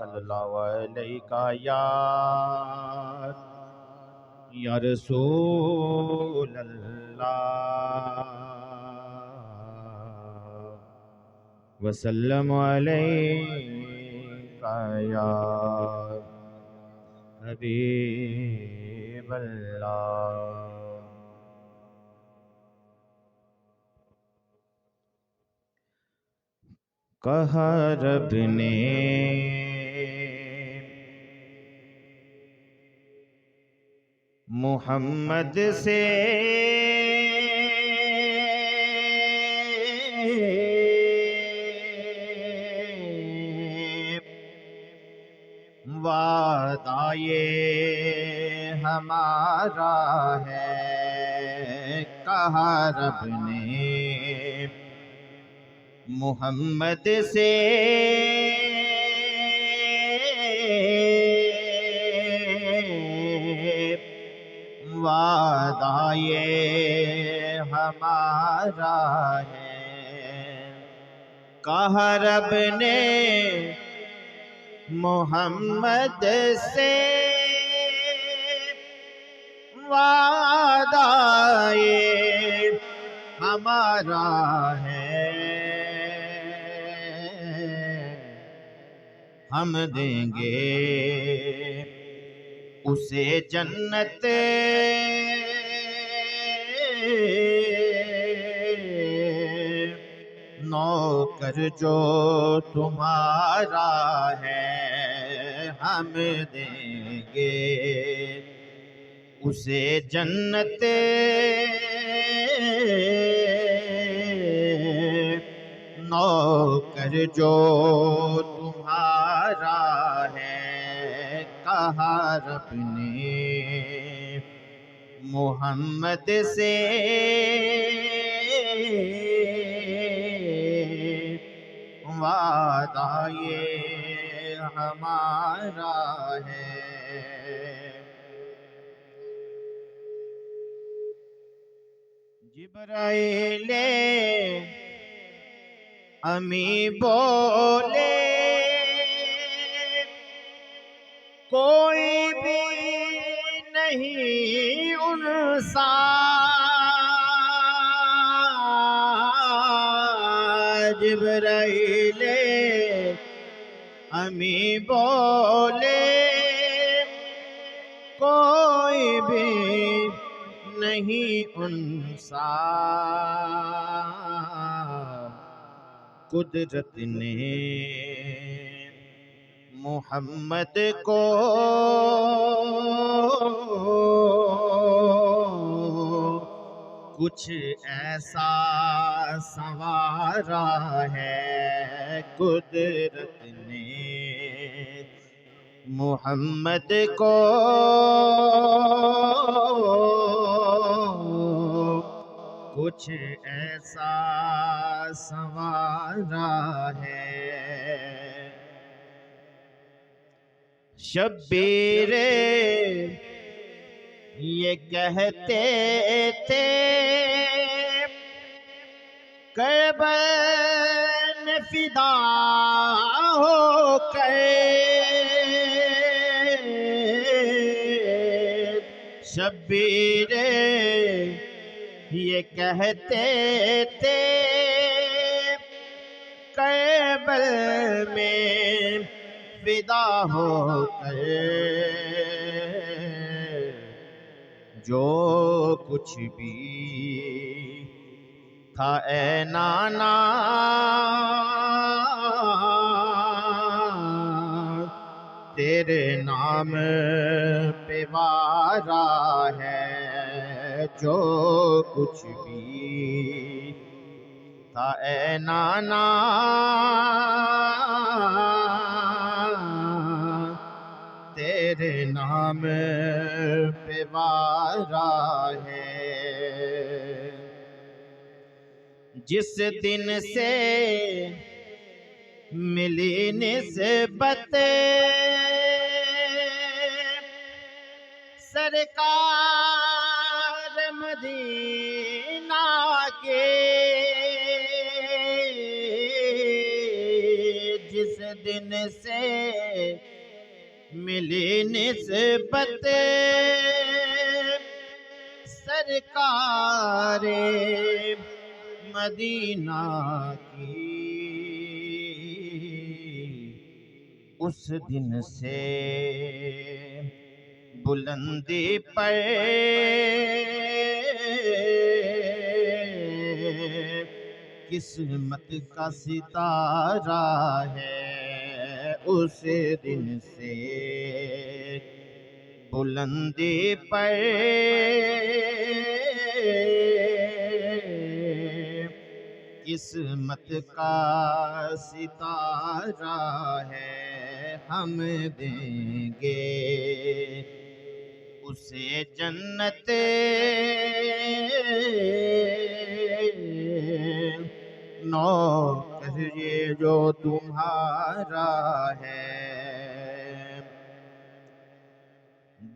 صلی اللہ علیہ کا یا یا رسول اللہ وسلم علیکہ یا حبیب اللہ کہا رب نے محمد سے وعدہ یہ ہمارا ہے کہا رب نے۔ محمد سے یہ ہمارا ہے۔ کہا رب نے محمد سے وعدہ یہ ہمارا ہے۔ ہم دیں گے اسے جنت۔ نوکر جو تمہارا ہے، ہم دیں گے۔ اسے جنت نوکر جو تمہارا ہے کہا رب نے محمد سے۔ وعدہ یہ ہمارا ہے۔ جبرائیل امی بولے کوئی بھی نہیں جبرائیل امی بولے کوئی بھی نہیں ان سا قدرت نے محمد کو کچھ ایسا سوارا ہے قدرت نے محمد کو کچھ ایسا سوارا ہے شبیر یہ کہتے تھے۔ کربن فدا ہو کر۔ شبیر یہ کہتے تھے۔ کربل میں فدا ہو کر۔ جو کچھ بھی تھا اے نانا، تیرے نام پہ وارا ہے جو کچھ بھی تھا اے نانا۔ تیرے نام پہ وارا ہے۔ جس دن سے ملی نسبت سرکار مدینہ کے جس دن سے ملی نسبت سرکار مدینہ کی۔ اس دن سے بلندی پر قسمت کا ستارہ ہے۔ اس دن سے بلندی پر قسمت کا ستارہ ہے، ہم دیں گے اسے جنت نو یہ جو تمہارا ہے۔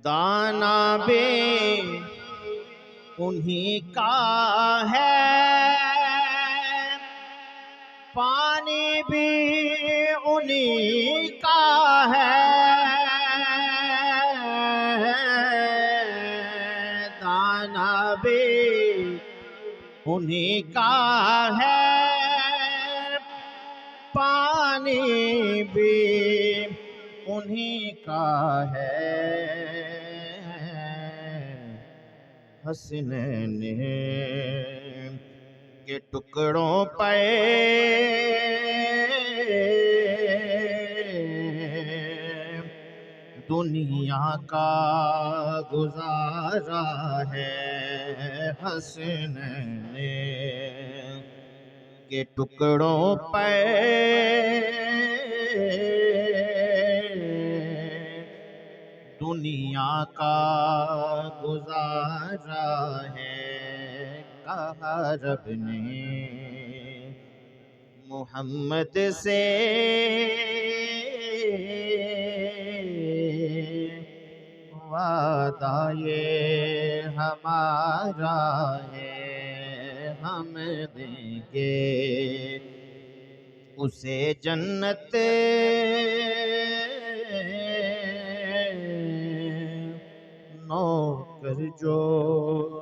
دانا بے انہیں کا ہے۔ پانی بھی انہیں کا ہے۔ دانا بھی انہیں کا ہے۔ بھی انہیں کا ہے۔ حسنین کے ٹکڑوں پہ دنیا کا گزارا ہے۔ حسن کے ٹکڑوں پہ کا گزارا ہے کہا رب نے محمد سے۔ وعدہ یہ ہمارا ہے، ہم دیں گے۔ اسے جنت نوکر جو